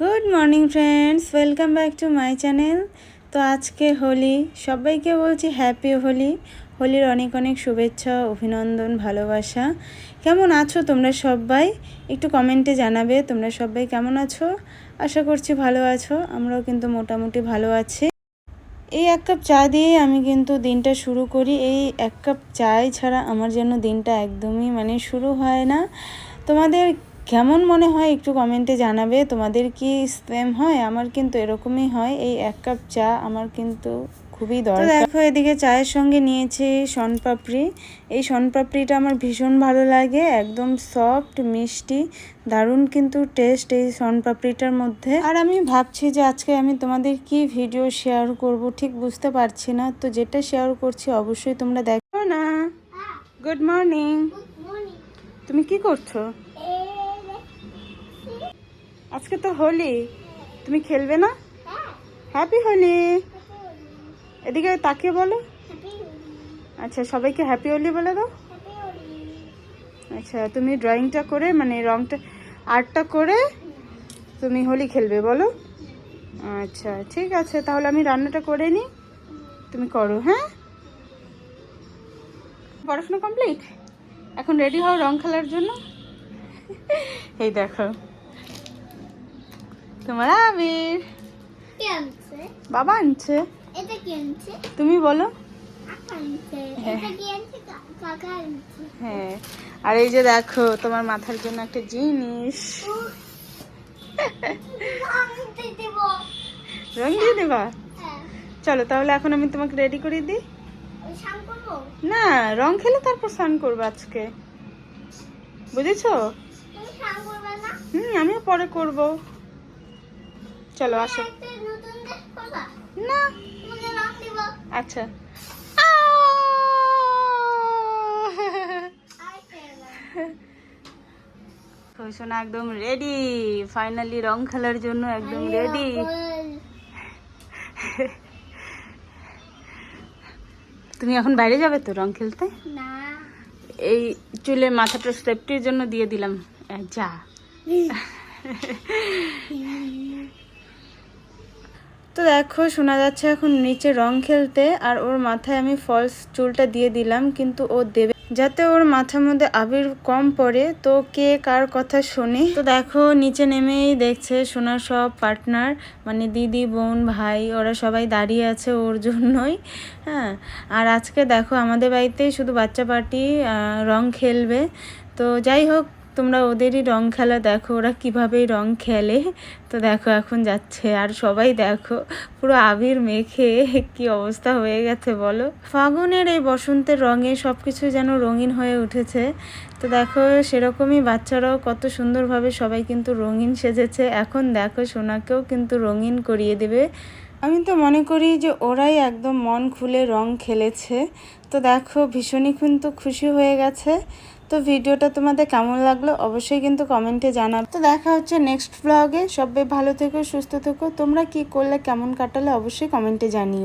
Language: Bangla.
Good morning friends welcome back to my channel তো আজকে হোলি, সবাইকে বলছি হ্যাপি হোলি। হোলির অনেক অনেক শুভেচ্ছা, অভিনন্দন, ভালোবাসা। কেমন আছো তোমরা সবাই? একটু কমেন্টে জানাবে তোমরা সবাই কেমন আছো? আশা করছি ভালো আছো, আমরাও কিন্তু মোটামুটি ভালো আছি। এই এক কাপ চা দিয়ে আমি কিন্তু দিনটা শুরু করি। এই এক কাপ চাই ছাড়া আমার যেন দিনটা একদমই মানে শুরু হয় না। তোমাদের কেমন মনে হয় একটু কমেন্টে জানাবে তোমাদের কি সেম হয়? আমার কিন্তু এরকমই হয়। এই এক কাপ চা আমার কিন্তু খুবই দরকার। দেখো এদিকে চায়ের সঙ্গে নিয়েছি শনপাপড়ি। এই শনপাপড়িটা আমার ভীষণ ভালো লাগে একদম সফট মিষ্টি দারুণ কিন্তু টেস্ট এই শনপাপড়িটার মধ্যে। আর আমি ভাবছি যে আজকে আমি তোমাদের কি ভিডিও শেয়ার করব ঠিক বুঝতে পারছি না। তো যেটা শেয়ার করছি অবশ্যই তোমরা দেখো না। গুড মর্নিং তুমি কি করছ? আজকে তো হোলি। তুমি খেলবে না? হ্যাপি হোলি। এদিকে তাকিয়ে বলো। আচ্ছা সবাইকে হ্যাপি হোলি বলে দাও। আচ্ছা তুমি ড্রয়িংটা করে মানে রংটা আর্টটা করে তুমি হোলি খেলবে, বলো। আচ্ছা ঠিক আছে, তাহলে আমি রান্নাটা করে নিই। তুমি করো হ্যাঁ? পড়াশোনা কমপ্লিট এখন রেডি হও রং খেলার জন্য? এই দেখো। তোমার আবির বাবা আনছে। এটা কি আনছে? তুমি বলো। হ্যাঁ। হ্যাঁ। আর এই যে দেখো তোমার মাথার জন্য একটা জিনিস। রং দিয়ে দেবা? হ্যাঁ। চলো তাহলে এখন আমি তোমাকে রেডি করে দিই। না রং খেলে তারপর স্নান করব আজকে। বুঝেছ? হুম আমিও পরে করব। চলো আসো। না। আচ্ছা। শোনা একদম রেডি ফাইনালি রং খেলার জন্য একদম রেডি তুমি এখন বাইরে যাবে তো রং খেলতে? না। এই চুলে মাথাটা সেফটির জন্য দিয়ে দিলাম। যা। তো দেখো, শোনা যাচ্ছে এখন নিচে রং খেলতে, আর ওর মাথায় আমি ফলস চুলটা দিয়ে দিলাম, কিন্তু ও দেবে। যাতে ওর মাথার মধ্যে আবির কম পড়ে, তো কে কার কথা শোনে? তো দেখো, নিচে নেমেই দেখছে সোনার সব পার্টনার মানে দিদি, বোন, ভাই, ওরা সবাই দাঁড়িয়ে আছে ওর জন্যই হ্যাঁ। আর আজকে দেখো, আমাদের বাড়িতেই শুধু বাচ্চা পার্টি রং খেলবে। তো যাই হোক তোমরা ওদেরই রং খেলা দেখো, ওরা কীভাবে রং খেলে। তো দেখো, এখন যাচ্ছে, আর সবাই দেখো, পুরো আবির মেখে কি অবস্থা হয়ে গেছে বলো? ফাগুনের এই বসন্তের রঙে সব কিছু যেন রঙিন হয়ে উঠেছে। তো দেখো, সেরকমই বাচ্চারাও কত সুন্দরভাবে সবাই কিন্তু রঙিন সেজেছে। এখন দেখো, সোনাকেও কিন্তু রঙিন করিয়ে দেবে। আমি তো মনে করি যে ওরাই একদম মন খুলে রং খেলেছে। তো দেখো, ভীষণই কিন্তু খুশি হয়ে গেছে। তো ভিডিওটা তোমাদের কেমন লাগল অবশ্যই কিন্তু কমেন্টে জানাবে। তো দেখা হচ্ছে নেক্সট ব্লগে সবাই ভালো থেকো, সুস্থ থেকো। তোমরা কি করলে, কেমন কাটালে অবশ্যই কমেন্টে জানিও।